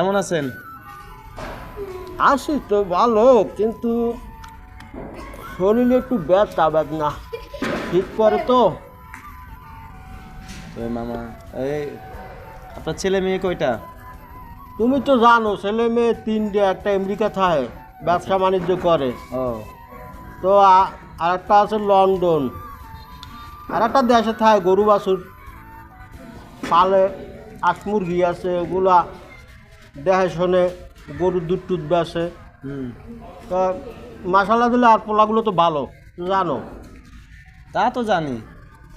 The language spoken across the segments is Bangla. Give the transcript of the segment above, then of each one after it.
কেমন আছেন? আছি তো ভালো কিন্তু শরীরে একটু ব্যথা বেদনা শীত পরে তো। ওই মামা এই আপনার ছেলে মেয়ে কয়টা? তুমি তো জানো ছেলে মেয়ে তিনটে একটা আমেরিকা থাকে ব্যবসা বাণিজ্য করে। ও। তো আর একটা আছে লন্ডন আর একটা দেশে থাকে গরু বাছুর। পালে আট মুরগি আছে ওগুলা দেখে শোনে গরুর দুধ টুধ বেছে তা মশালা দিলে আর পোলাগুলো তো ভালো জানো। তা তো জানি।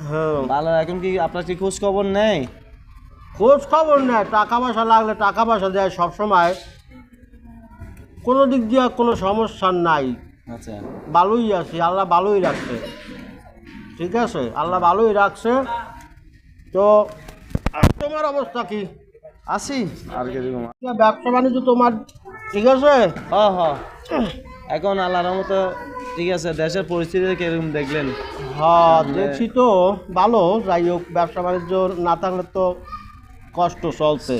হ্যাঁ। ভালো এখন কি আপনার কি খোঁজ খবর নেই? খোঁজ খবর নেয় টাকা পয়সা লাগলে টাকা পয়সা দেয় সবসময়। কোনো দিক দিয়ে কোনো সমস্যা নাই। আচ্ছা। ভালোই আছি আল্লাহ ভালোই রাখছে। ঠিক আছে? আল্লাহ ভালোই রাখছে। তো তোমার অবস্থা কি? আসি। আর কমা ব্যবসা বাণিজ্য তোমার ঠিক আছে? হ হ। এখন আল্লাহর মতো ঠিক আছে দেশের পরিস্থিতি কীরকম দেখলেন? হ্যাঁ দেখছি তো ভালো। যাই হোক ব্যবসা বাণিজ্য না থাকলে তো কষ্ট চলছে।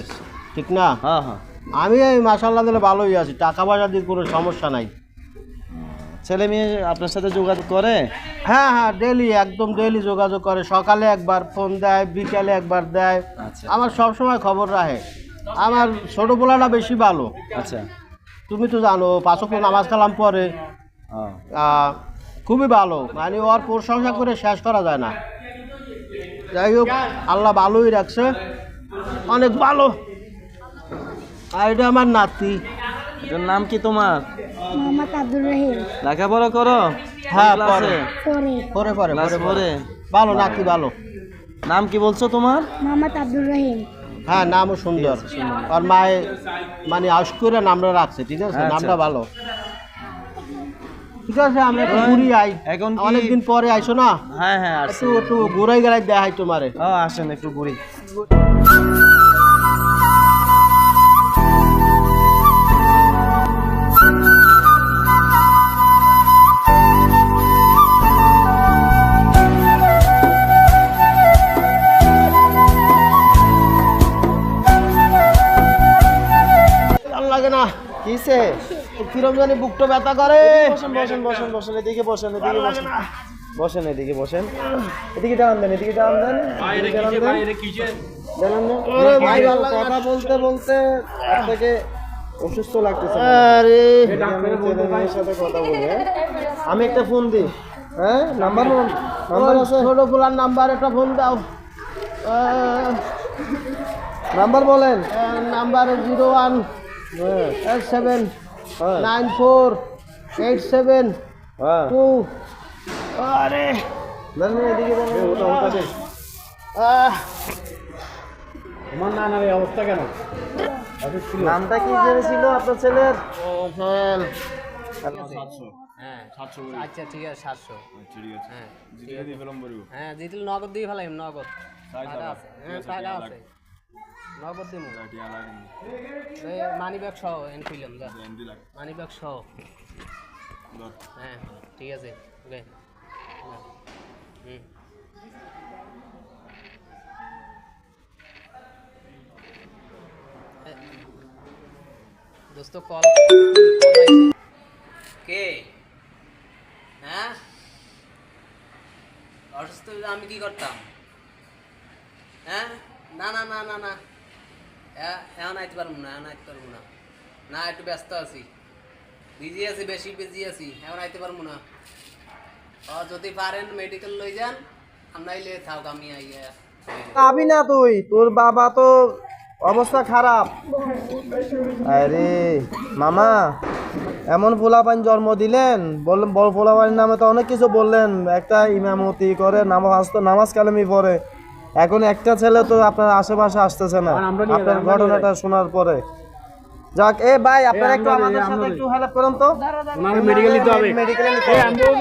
ঠিক না? হ্যাঁ হ্যাঁ আমি এই মাসাল্লাহ দিলে ভালোই আছি। টাকা পয়সা দিয়ে কোনো সমস্যা নাই। ছেলে মেয়ে আপনার সাথে যোগাযোগ করে? হ্যাঁ হ্যাঁ ডেলি একদম ডেলি যোগাযোগ করে। সকালে একবার ফোন দেয় বিকালে একবার দেয়। আচ্ছা। আমার সব সময় খবর রাখে। আমার ছোটো পোলাটা বেশি ভালো। আচ্ছা। তুমি তো জানো পাঁচক নামাজ কালাম পরে খুবই ভালো। মানে ওর প্রশংসা করে শেষ করা যায় না। যাই হোক আল্লাহ ভালোই রাখছে। অনেক ভালো। আর এটা আমার নাতি। এটার নাম কি তোমার? মোহাম্মদ আব্দুর রহিম। লেখাপড়া করো? হ্যাঁ, পরে। পরে। পরে পরে পরে ভালো নাতি ভালো? নাম কি বলছো তোমার? মোহাম্মদ আব্দুর রহিম। হ্যাঁ নামও সুন্দর। আর মায়ে মানে আউস করে নামটা রাখছে ঠিক আছে? আচ্ছা। নামটা ভালো। ঠিক আছে আমরা একটু ঘুরি আই। এখন অনেকদিন পরে আইসো না? হ্যাঁ হ্যাঁ একটু একটু ঘুরাই গেলাই দেখাই তোমারে। ও আসেন একটু ঘুরি। কিসে কিরম জানি বুকটা ব্যথা করে। বসেন বসেন বসেন বসেন এদিকে বসেন এদিকে বসেন। বসেন এদিকে বসেন। এদিকে টান দেন এদিকে টান দেন। কথা বলতে বলতে আপনাকে অসুস্থ লাগতেছে। আরে। আমি সাথে কথা বলি হ্যাঁ? আমি একটা ফোন দিই হ্যাঁ? নাম্বার নাম্বার আছে? ছোট পোলার নাম্বার একটা ফোন দাও। নাম্বার বলেন। Number zero one eight seven হ্যাঁ। নাইন ফোর এইট সেভেন হ্যাঁ। টু আরে। দেন না, এদিকে দেন ওটা ওটা দেন আহ। আমার নানার অবস্থা কেন? নামটা কি ছিল আপনার ছেলের? আচ্ছা ঠিক আছে সাতশো। হ্যাঁ হ্যাঁ জিতিল নগদ দিয়ে ফেলাম নগদ। টাকা আছে। হ্যাঁ টাকা আছে। নগদ দিব মানি ব্যাগ সহ এন ফিলাম যা। মানি ব্যাগ সহ। হ্যাঁ ঠিক আছে ওকে। হুম। দোস্ত কল কে? হ্যাঁ? অসুস্থ আমি কি করতাম? হ্যাঁ? না না না না না। এখন আইতে পারব না এখন আইতে পারব না। না, একটু ব্যস্ত আছি। বিজি আছি, বেশি বিজি আছি এখন আইতে পারব না। ও, যদি পারেন মেডিকেল লই যান, আর নাইলে থাক, আমি আইয়া পাবি না তুই, তোর বাবা তো অবস্থা খারাপ। আরে, মামা, এমন পোলাপান জন্ম দিলেন বললেন বড় পোলাপানির নামে তো অনেক কিছু বললেন। একটা ইমামতি করে নামাজ নামাজ কালামি পড়ে। এখন একটা ছেলে তো আপনার আশেপাশে আসতেছে না। আপনার ঘটনাটা শোনার পরে। যাক এ ভাই আপনারা একটু আমাদের সাথে একটু হেল্প করুন তো। মেডিকেল নিতে হবে। মেডিকেল নিতে হবে।